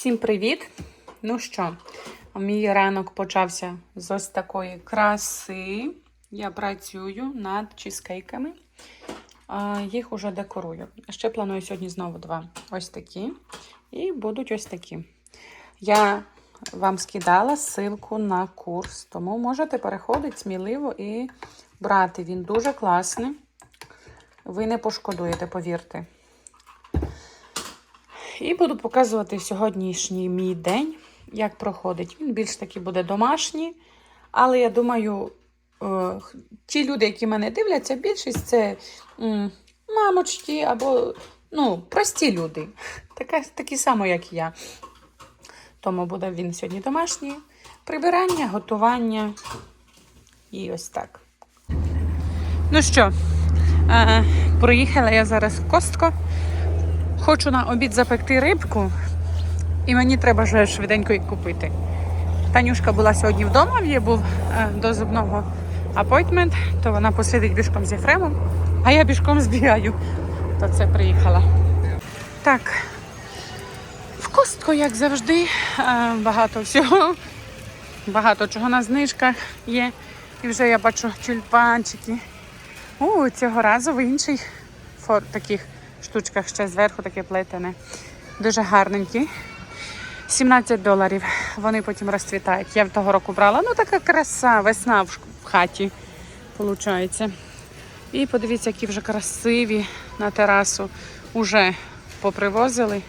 Всім привіт! Ну що, мій ранок почався з ось такої краси. Я працюю над чизкейками. Їх уже декорую. Ще планую сьогодні знову два ось такі. І будуть ось такі. Я вам скидала ссылку на курс, тому можете переходити сміливо і брати. Він дуже класний. Ви не пошкодуєте, повірте. І буду показувати сьогоднішній мій день, як проходить. Він більш таки буде домашній. Але я думаю, е, ті люди, які мене дивляться, більшість це мамочки або ну, прості люди. Така, такі само, як я. Тому буде він сьогодні домашній. Прибирання, готування і ось так. Ну що, е, проїхала я зараз в Костко. Хочу на обід запекти рибку, і мені треба вже швиденько її купити. Танюшка була сьогодні вдома, в її був е, до зубного апойтмент, то вона посидить бішком з Єфремом, а я бішком збігаю. То це приїхала. Так, в костку, як завжди, е, багато всього. Багато чого на знижках є. І вже я бачу тюльпанчики. У, цього разу в інших фор таких штучках ще зверху таке плетене. Дуже гарненькі. 17 доларів. Вони потім розцвітають. Я того року брала. Ну, така краса, весна в в хаті, виходить. І подивіться, які вже красиві на терасу. Уже попривозили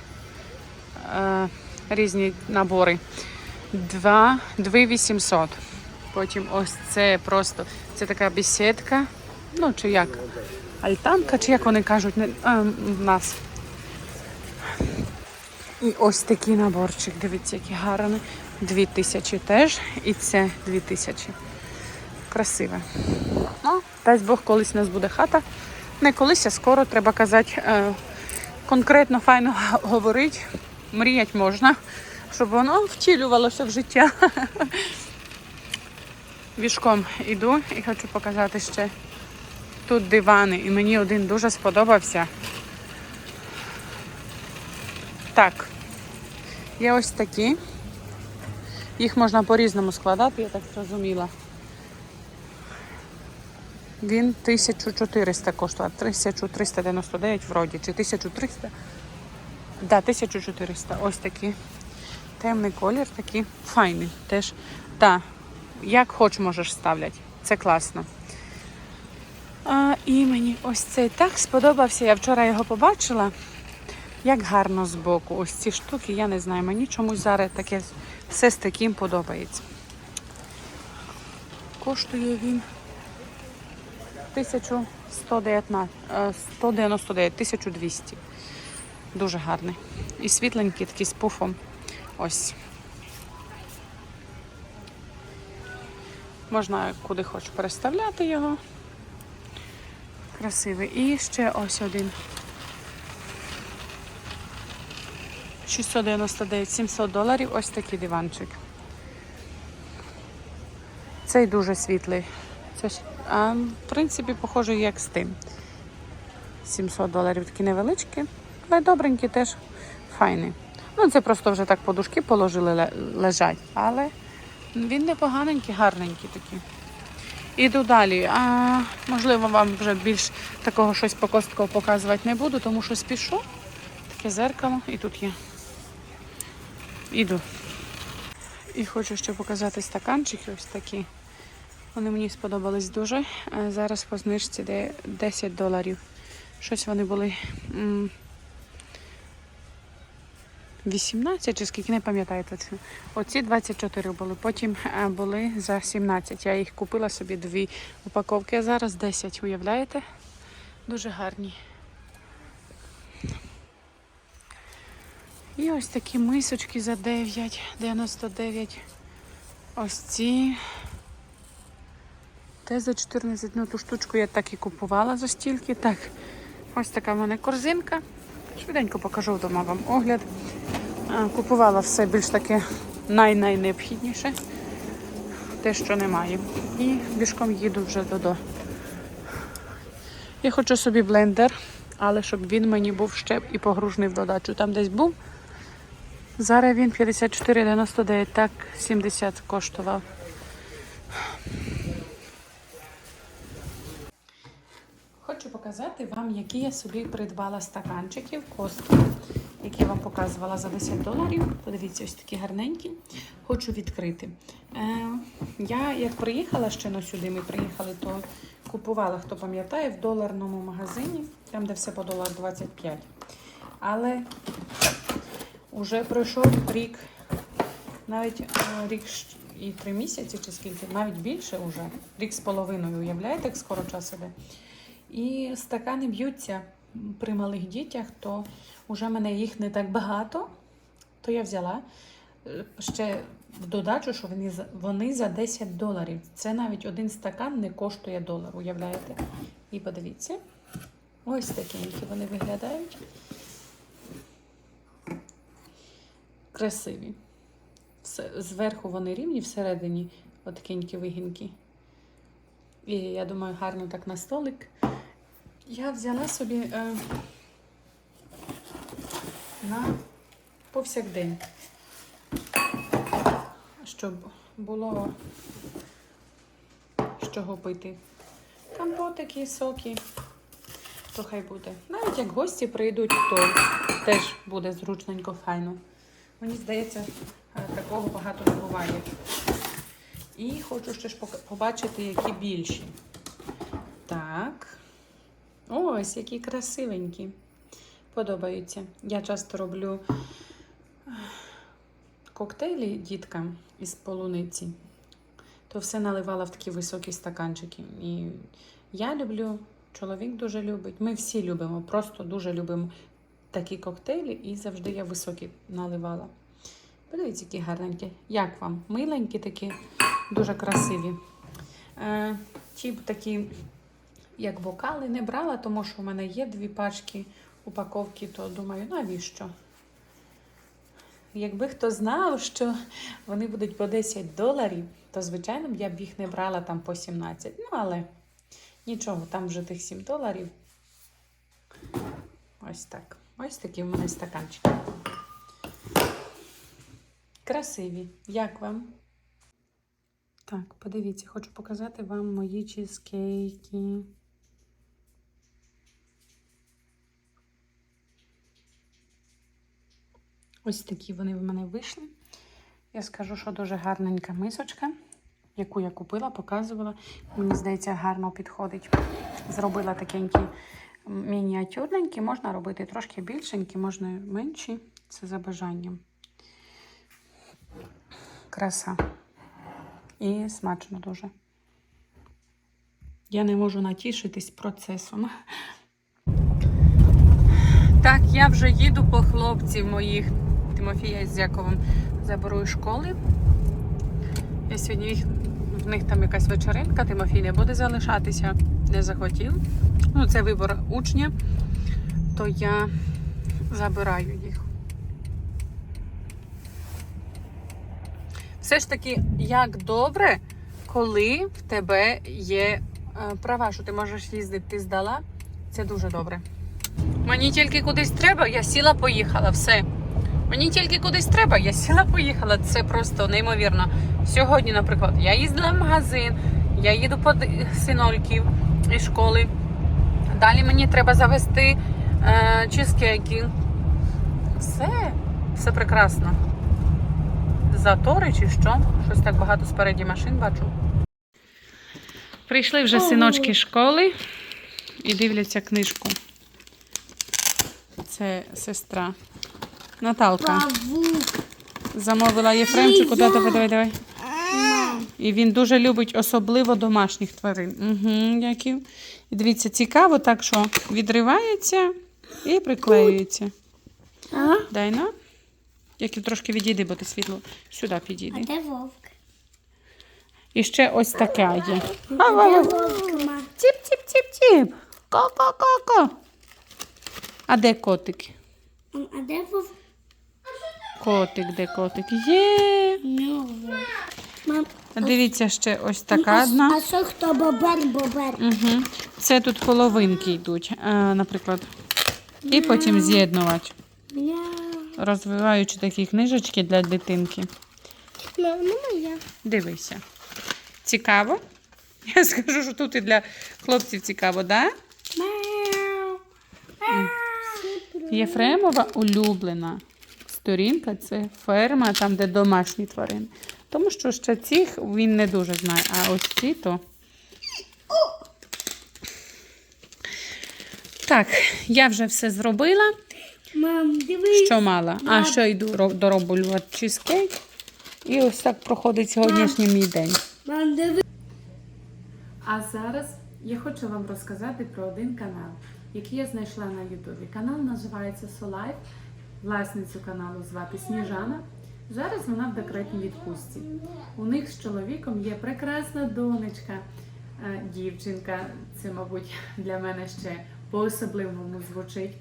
е, різні набори. 2, 2800. Потім ось це просто це така бесідка. Ну, чи як? Альтанка, чи як вони кажуть, не, а, в нас. І ось такий наборчик. Дивіться, який гарний. Дві тисячі теж. І це дві тисячі. Красиве. Ну, дасть Бог, колись у нас буде хата. Не колись, а скоро треба казати. Е, конкретно файно говорити. Мріяти можна, щоб воно втілювалося в життя. Вішком іду і хочу показати ще тут дивани, і мені один дуже сподобався. Так, є ось такі. Їх можна по-різному складати, я так зрозуміла. Він 1400 коштує, 1399 вроді, чи 1300. Да, 1400. Ось такі. Темний колір, такий файний. Теж, так, як хоч можеш ставляти. Це класно. А, і мені ось цей так сподобався. Я вчора його побачила. Як гарно збоку. Ось ці штуки, я не знаю. Мені чомусь зараз таке все з таким подобається. Коштує він 1119, е, 199, 1200. Дуже гарний. І світленький, такий з пуфом. Ось. Можна куди хоч переставляти його. Красивий. І ще ось один. 699, 700 доларів. Ось такий диванчик. Цей дуже світлий. Це ж, а, в принципі, похожий як з тим. 700 доларів такі невеличкі, але добренькі теж файні. Ну, це просто вже так подушки положили лежать, але він непоганенький, гарненький такий. Іду далі. А, можливо, вам вже більш такого щось по костково показувати не буду, тому що спішу. Таке зеркало і тут є. Іду. І хочу ще показати стаканчики ось такі. Вони мені сподобались дуже. Е, Зараз по знижці де 10 доларів. Щось вони були 18 чи скільки, не пам'ятаю точно. Оці 24 були, потім е, були за 17. Я їх купила собі дві упаковки, а зараз 10, уявляєте? Дуже гарні. І ось такі мисочки за 9,99. Ось ці. Те за 14. Ну, ту штучку я так і купувала за стільки. Так, ось така в мене корзинка. Швиденько покажу вдома вам огляд. Купувала все більш таке най-найнеобхідніше. Те, що немає. І бішком їду вже додому. Я хочу собі блендер, але щоб він мені був ще і погружний в додачу. Там десь був Зараз він 54,99, так 70 коштував. Показати вам, які я собі придбала стаканчиків костки, які я вам показувала за 10 доларів. Подивіться, ось такі гарненькі. Хочу відкрити. Е, я як приїхала ще на сюди, ми приїхали, то купувала, хто пам'ятає, в доларному магазині, там де все по долар 25. Але вже пройшов рік, навіть е, рік і три місяці, чи скільки, навіть більше вже, рік з половиною, уявляєте, як скоро час іде. І стакани б'ються при малих дітях, то вже мене їх не так багато, то я взяла е, ще в додачу, що вони, вони за 10 доларів. Це навіть один стакан не коштує долар, уявляєте? І подивіться, ось такенькі вони виглядають. Красиві. Все- Зверху вони рівні, всередині отакенькі вигінки. І я думаю, гарно так на столик. Я взяла собі е, на повсякдень, щоб було з чого пити. Компотики, соки, то хай буде. Навіть як гості прийдуть, то теж буде зручненько, файно. Мені здається, е, такого багато не буває. І хочу ще ж побачити, які більші. Ось, які красивенькі. Подобаються. Я часто роблю коктейлі діткам із полуниці. То все наливала в такі високі стаканчики. І я люблю, чоловік дуже любить. Ми всі любимо, просто дуже любимо такі коктейлі, і завжди я високі наливала. Подивіться, які гарненькі. Як вам? Миленькі такі, дуже красиві. Е, ті такі як бокали не брала, тому що в мене є дві пачки упаковки, то думаю, навіщо? Якби хто знав, що вони будуть по 10 доларів, то, звичайно, я б їх не брала там по 17. Ну, але нічого, там вже тих 7 доларів. Ось так. Ось такі в мене стаканчики. Красиві. Як вам? Так, подивіться, хочу показати вам мої чизкейки. Ось такі вони в мене вийшли. Я скажу, що дуже гарненька мисочка, яку я купила, показувала. Мені здається, гарно підходить. Зробила такенькі мініатюрненькі, можна робити трошки більшенькі, можна менші. Це за бажанням. Краса. І смачно дуже. Я не можу натішитись процесом. Так, я вже їду по хлопців моїх Тимофія з Яковом заберу із школи. Я сьогодні їх, в них там якась вечеринка, Тимофій не буде залишатися, не захотів. Ну, це вибор учня, то я забираю їх. Все ж таки, як добре, коли в тебе є е, права, що ти можеш їздити, ти здала. Це дуже добре. Мені тільки кудись треба, я сіла, поїхала. Все. Мені тільки кудись треба, я сіла, поїхала. Це просто неймовірно. Сьогодні, наприклад, я їздила в магазин, я їду по синольків із школи. Далі мені треба завести е, чизкейки. Все, все прекрасно. Затори чи що? Щось так багато спереді машин бачу. Прийшли вже синочки школи і дивляться книжку. Це сестра. Наталка Павук. замовила Єфремчику. Ліза. Давай, давай, давай. І він дуже любить особливо домашніх тварин. Угу, Яків. І дивіться, цікаво, так що відривається і приклеюється. А? Дай на. Яків трошки відійди, бо ти світло сюди А де вовк? І ще ось така є. А де вовк. Тіп-тіп-тіп-тіп. Ко-ко-ко-ко. А де котик? А де вовк? Котик, де котик? Є. Вовк. Дивіться, ще ось така одна. а що хто бобер, бобер? Угу. Це тут половинки йдуть, е, наприклад. І потім з'єднувати. Розвиваючи такі книжечки для дитинки. Дивися. Цікаво? Я скажу, що тут і для хлопців цікаво, да? Єфремова улюблена сторінка це ферма, там, де домашні тварини. Тому що ще цих він не дуже знає, а ось ці то. Так, я вже все зробила, Мам, дивись. що мала. А ще йду ро- дороблювати чизкейк. І ось так проходить сьогоднішній мій день. Мам, дивись. А зараз я хочу вам розказати про один канал, який я знайшла на Ютубі. Канал називається Солайф. Власницю каналу звати Сніжана. Зараз вона в декретній відпустці. У них з чоловіком є прекрасна донечка, е, дівчинка. Це, мабуть, для мене ще по-особливому звучить.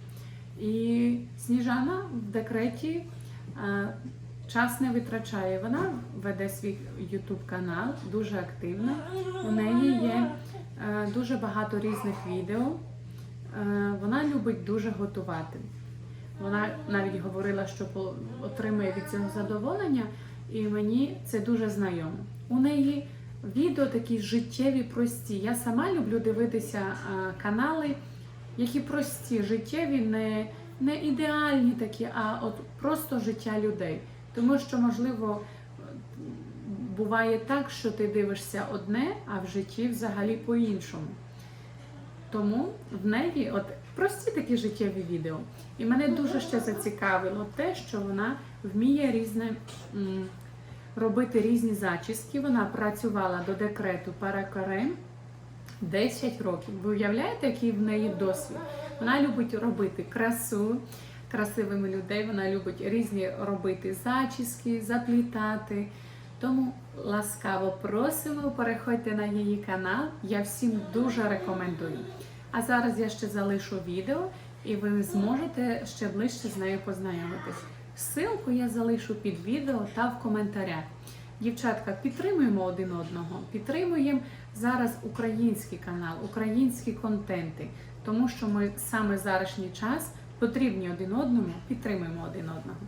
І Сніжана в декреті е, час не витрачає. Вона веде свій YouTube канал дуже активно. У неї є е, дуже багато різних відео. Вона любить дуже готувати. Вона навіть говорила, що отримує від цього задоволення, і мені це дуже знайомо. У неї відео такі життєві, прості. Я сама люблю дивитися канали, які прості, життєві, не, не ідеальні такі, а от просто життя людей. Тому що, можливо, буває так, що ти дивишся одне, а в житті взагалі по-іншому. Тому в неї от прості такі життєві відео. І мене дуже ще зацікавило те, що вона вміє різне робити різні зачіски. Вона працювала до декрету перекарем 10 років. Ви уявляєте, який в неї досвід? Вона любить робити красу красивими людей. Вона любить різні робити зачіски, заплітати. Тому ласкаво просимо, переходьте на її канал. Я всім дуже рекомендую. А зараз я ще залишу відео, і ви зможете ще ближче з нею познайомитись. Ссылку я залишу під відео та в коментарях. Дівчатка, підтримуємо один одного, підтримуємо зараз український канал, українські контенти, тому що ми саме зарашній час потрібні один одному, підтримуємо один одного.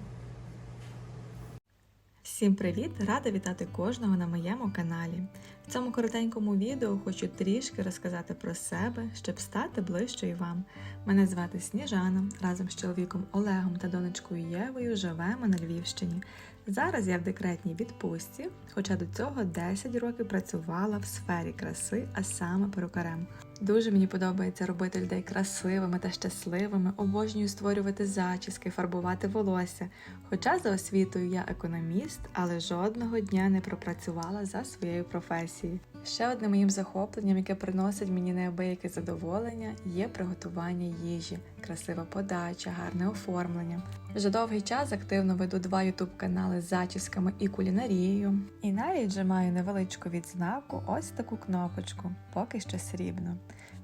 Всім привіт! Рада вітати кожного на моєму каналі. В цьому коротенькому відео хочу трішки розказати про себе, щоб стати ближчою вам. Мене звати Сніжана. Разом з чоловіком Олегом та донечкою Євою живемо на Львівщині. Зараз я в декретній відпустці, хоча до цього 10 років працювала в сфері краси, а саме перукарем. Дуже мені подобається робити людей красивими та щасливими, обожнюю створювати зачіски, фарбувати волосся. Хоча за освітою я економіст, але жодного дня не пропрацювала за своєю професією. Ще одним моїм захопленням, яке приносить мені неабияке задоволення, є приготування їжі, красива подача, гарне оформлення. Вже довгий час активно веду два ютуб канали з зачісками і кулінарією. І навіть вже маю невеличку відзнаку, ось таку кнопочку, поки що срібну.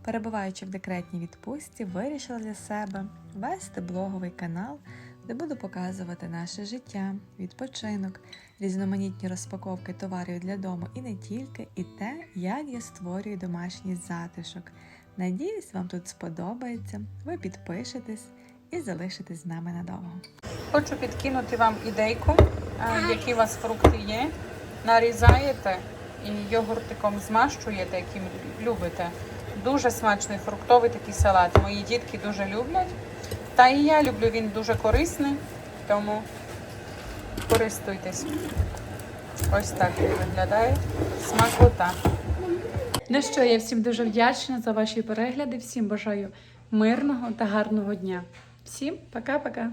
Перебуваючи в декретній відпустці, вирішила для себе вести блоговий канал, де буду показувати наше життя, відпочинок, різноманітні розпаковки товарів для дому і не тільки, і те, як я створюю домашній затишок. Надіюсь, вам тут сподобається. Ви підпишетесь і залишитесь з нами надовго. Хочу підкинути вам ідейку, е, які у вас фрукти є. Нарізаєте і йогуртиком змащуєте, яким любите. Дуже смачний фруктовий такий салат. Мої дітки дуже люблять. Та і я люблю, він дуже корисний, тому користуйтесь. Ось так він виглядає. Смакота. Ну що, я всім дуже вдячна за ваші перегляди. Всім бажаю мирного та гарного дня. Всім пока-пока.